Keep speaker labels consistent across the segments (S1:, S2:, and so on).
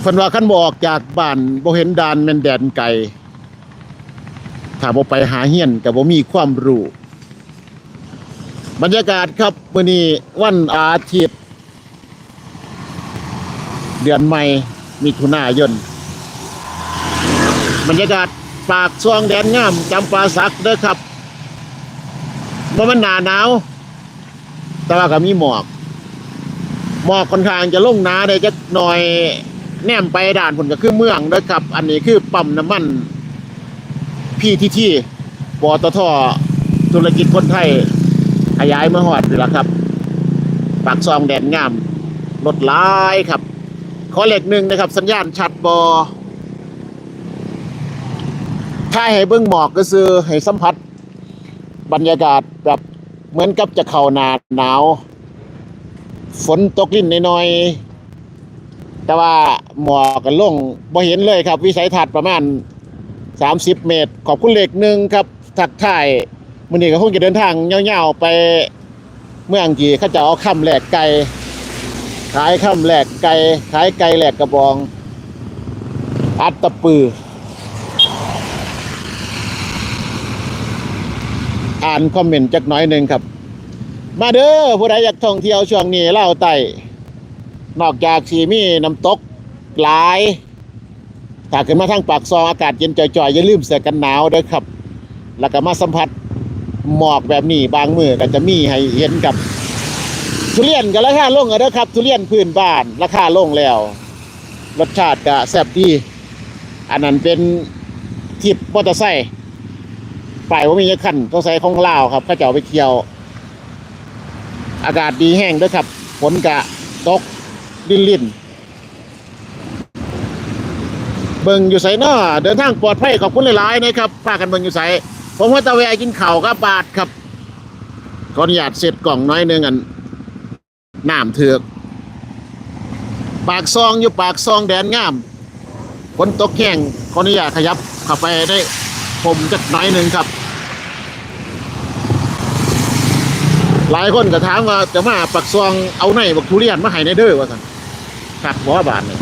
S1: เพิ่นว่าคันบ่ออกจากบ้านบ่เห็นดานแม่นแดนไกลถ้าบ่ไปหาเฮียนก็บ่มีความรู้บรรยากาศครับมื้อนี้วันอาทิตย์เดือนใหม่มิถุนายนบรรยากาศปากซองแดนงามจำปาสักเด้อครับบ่มันหนาหนาว แต่ว่าก็มีหมอก หมอกค่อนข้างจะลงหนาได้จักหน่อย แนมไปด่านผลก็คือเมืองเด้อครับ อันนี้คือปั๊มน้ำมันพี่ที่ที่ปตทธุรกิจคนไทยขยายมาหอดนี่และครับปากซองแดนงามรถลายครับ ขอเหล็กหนึ่งนะครับ สัญญาณชัดบอถ้าให้เบิ้องหมอกก็คือให้สัมผัส บรรยากาศแบบเหมือนกับจะเข้าหนาหนาว ฝนตกลิ่นน้อยๆ แต่ว่าหมอกกันลงบ่เห็นเลยครับ วิสัยทัศน์ประมาณ 30 เมตร ขอบคุณเหล็กหนึ่งครับทักทายมื้อนี้ก็คงจะเดินทางยาวๆไปเมืองที่เขาจะเอาคำแหลกไก่ขายข้ามแหลกไก่ขายไก่แหลกกระบอง อัดตะปือ อ่านคอมเมนต์จักน้อยหนึ่งครับ มาเด้อผู้ใดอยากท่องเที่ยวช่วงนี้เล่าไต่ นอกจากสีมีน้ำตกหลาย ถ้าขึ้นมาทางปากซองอากาศเย็นจ่อยๆ อย่าลืมเสื้อกันหนาวด้อครับ แล้วก็มาสัมผัสหมอกแบบนี้บางมือก็จะมีให้เห็นกับ ทุเรียนก็ราคาลงแล้วนะครับ ทุเรียนพื้นบ้านราคาลงแล้ว รสชาติก็แซ่บดี อันนั้นเป็นทิปมอเตอร์ไซค์ป้ายว่ามีคันต้องใส่ของลาวครับเขาจะเอาไปเที่ยว อากาศดีแห้งด้วยครับฝนกะตก ดินลินเบิ่งอยู่ไสน้อเดินทางปลอดภัยขอบคุณหลายๆนะครับพากันเบิ่งอยู่ไสผมว่าตะแวกินข้าวกับบาทครับขออนุญาตเสร็จกล่องน้อยหนึงอันน้ำเถือก ปากซองอยู่ปากซองแดนงามฝนตกแห้งขออนุญาตขยับเข้าไปได้ผมจักหน่อยหนึ่งครับ หลายคนก็ถามว่าจะมาปากซองเอาไหนบักทุเรียนมาให้ในเด้อว่าสั่น ขัดหัวบานเนี่ย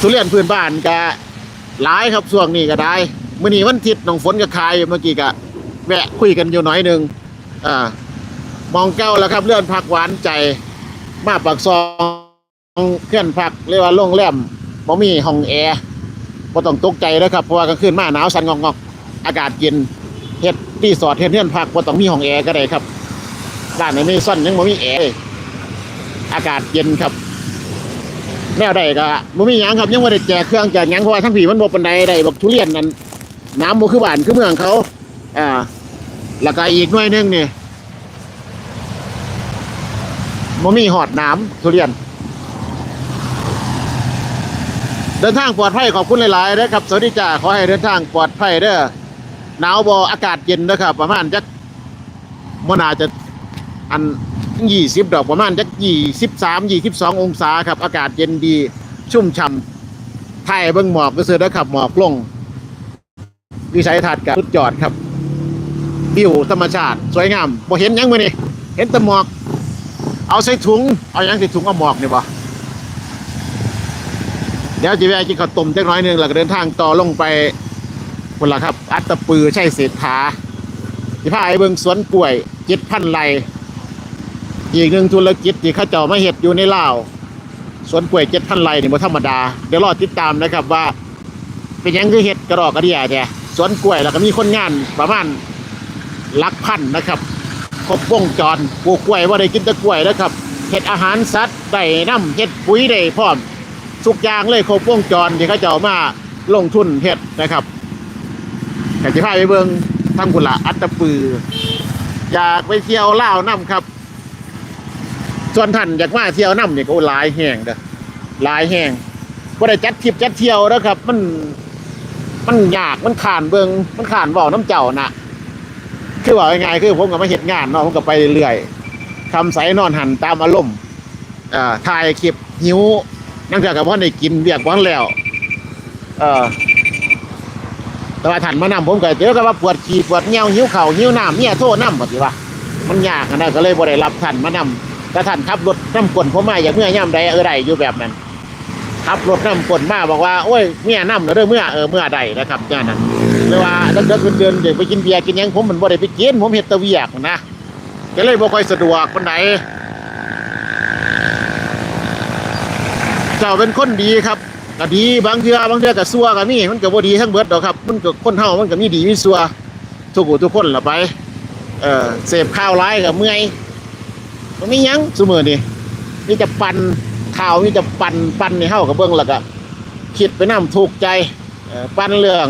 S1: ทุเรียนพื้นบ้านก็หลายครับช่วงนี้ก็ได้มื่อนี้วันทิตย์น้องฝนก็คายเมื่อกี้ก็แวะคุยกันอยู่หน่อยหนึ่งอ่ามองเก้าแล้วครับเลื่อนพักหวานใจ มาปากซองเคลื่อนพักเรียกว่าโรงแรมบ่มีห้องแอร์บ่ต้องตกใจนะครับเพราะว่ากลางคืนมาหนาวสั่นงอกๆอากาศเย็นเฮ็ดรีสอร์ทเฮ็ดเลื่อนพักบ่ต้องมีห้องแอร์ก็ได้ครับร้านไหนไม่ซ่อนยังบ่มีแอร์เลยอากาศเย็นครับ แนวใดก็บ่มีหยังครับยังบ่ได้แจกเครื่องแจกหยังเพราะว่าทั้งผีมันบ่ปานใดได้บักทุเรียนนั่นน้ำบ่คือบ้านคือเมืองเขาอ่าแล้วก็อีกหน่วยหนึงนี่มันมีหอดน้ำทุเรียน เดินทางปลอดภัยขอบคุณหลายๆนะครับสวัสดีจ้าขอให้เดินทางปลอดภัยเด้อหนาวบออากาศเย็นนะครับ ประมาณจักมนาจะอัน ยี่สิบดอกประมาณจักยี่สิบสามยี่สิบสององศาครับ อากาศเย็นดี ชุ่มฉ่ำไทยเบิ้งหมอกก็เสือนะครับหมอกลง วิสัยทัศน์กับสุดยอดครับวิวธรรมชาติ สวยงามบ่เห็นยังมือนี่เห็นแต่หมอก เอาใส่ถุง เอายังใส่ถุงเอาหมอกนี่บ่เดี๋ยวจะไปกินข้าวต้มจักน้อยนึงแล้วก็เดินทางต่อลงไปคนละครับ อัตตปือใช่เศรษฐาที่พาไอ้เบิงสวนกล้วยเจ็ดพันไร อีกหนึ่งธุรกิจที่เขาเจ้ามาเห็ดอยู่ในลาวสวนกล้วยเจ็ดพันไรนี่บ่ธรรมดา เดี๋ยวรอติดตามนะครับว่า เป็นยังคือเห็ดกระรอกกระเดียแท้สวนกล้วยแล้วก็มีคนงานประมาณลักพันนะครับครบวงจรปลูกกล้วยว่าได้กินแต่กล้วยนะครับเห็ดอาหารสัตว์ได้น้ำเห็ดปุ๋ยได้พร้อมทุกอย่างเลยครบวงจรที่เขาจะเอามาลงทุนเห็ดนะครับกจะพาไปเบิงทำกุละอัตตปืออยากไปเที่ยวล่าวน้ำครับ ส่วนท่านอยากมาเที่ยวน้ำเนี่ยก็หลายแห่งเด้อหลายแห่งก็ได้จัดทริปจัดเที่ยวนะครับ มันมันยากมันขานเบิงมันขานเว่าน้ำเจ้าน่ะคือว่ายังไงคือผมกับมาเห็ดงานเนาะผมก็ไปเรื่อยๆคำใสนอนหันตามอารมณ์อ่าถ่ายคลิปหิวนั่งจากกับพ่อได้กินเบียกวันแล้วเออแต่ว่าท่านมานำผมก็เจอกับว่าปวดขี้ปวดเงี้ยวหิวเข่าหิวน้ำเนี่ยโทษน้ำปฏิว่ามันยากนะก็เลยบ่ได้รับท่านมานำ แต่ท่านขับรถน้ำกลนผมมาอย่างเมื่อย่ำใดเออใดอยู่แบบนั้นขับรถน้ำฝนมาบอกว่าโอ้ยเมียน้ำแล้วเด้อเมื่อเออเมื่อใดนะครับเนี่ยนะเรียกว่าเดินเดินเดินไปกินเบียร์กินยังผมมันบ่ได้ไปกินผมเฮ็ดตะเวียกนะก็เลยบ่ค่อยสะดวกปานใดเจ้าเป็นคนดีครับก็ดีบางเทือบางเทือก็ซัวก็มีมันก็บ่ดีทั้งเบิดดอกครับ มันก็คนเฮามันก็มีดีมีซัวทุกผู้ทุกคนละไปเออเสพข้าวร้ายก็เมื่อย มันม่ยั้งซุมื้อนี้มีแต่ปั่นข่าวมีแต่ปั่นปั่นในเฮากับเบิ่งแล้วก็คิดไปน้ำถูกใจอ่อปั่นเรื่อง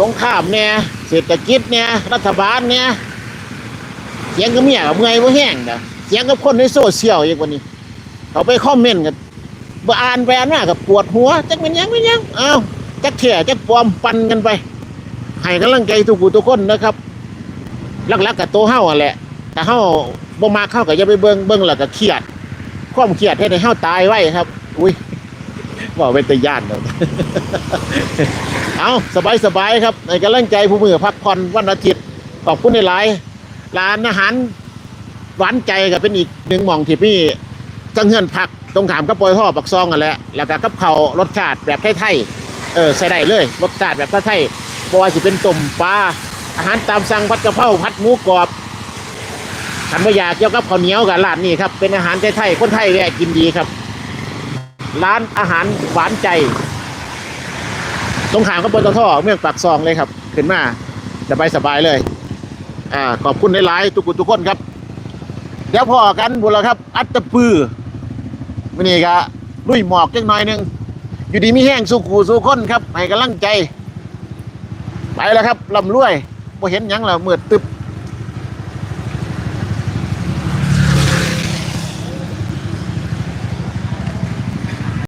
S1: สงครามเนี่ยเศรษฐกิจเนี่ยรัฐบาลเนี่ยเสียงกับเมียกับเมื่อยบ่แห้งเด้อเสียงกับคนในโซเชียลอีกวันนี้ เขาไปคอมเมนต์กันบ่อ่านไปอ่านมากับปวดหัวจักเป็นยังเป็นยังอ้าวจักแถ่จักปลอมปั่นกันไปให้กำลังใจทุกผู้ทุกคนนะครับลักๆกับตัวเฮาอะแหละ แต่เฮาบ่มาเข้าก็อย่าไปเบิ่งเบิ่งแล้วก็เครียด ความเครียดเฮ็ดให้เฮาตายไว้ครับ อุ้ยว่าเป็นตะย่านเนาะเอาสบายๆครับในกำลังใจผู้มือพักผ่อนวันอาทิตย์ขอบคุณในหลายร้านอาหารหวานใจก็เป็นอีกหนึ่งมองที่พี่จังเฮือนพักตรงขามกับปอยท่อปักซองกันแหละแล้วก็กับเขารสชาติแบบไทยๆเออใส่ได้เลยรสชาติแบบไทยๆบ่ว่าสิเป็นต้มปลาอาหารตามสั่งผัดกะเพราผัดหมูกรอบ ขันว่าอยากเกี่ยวกับข้าวเหนียวกับร้านนี้ครับ เป็นอาหารไทยๆคนไทยแวะกินดีครับ ร้านอาหารหวานใจ ตรงขามกับปตทเมืองปากซองเลยครับ ขึ้นมาสบายสบายเลย อ่า ขอบคุณหลายๆทุกคนทุกคนครับ เดี๋ยวพอกันบุญแล้วครับ อัตตปือวันนี้ก็ลุยหมอกจังหน่อยหนึง อยู่ดีมีแห้งสุขู่สุคนครับให้กำลังใจ ไปแล้วครับลำรวยพอเห็นยังแล้วมืดตึบ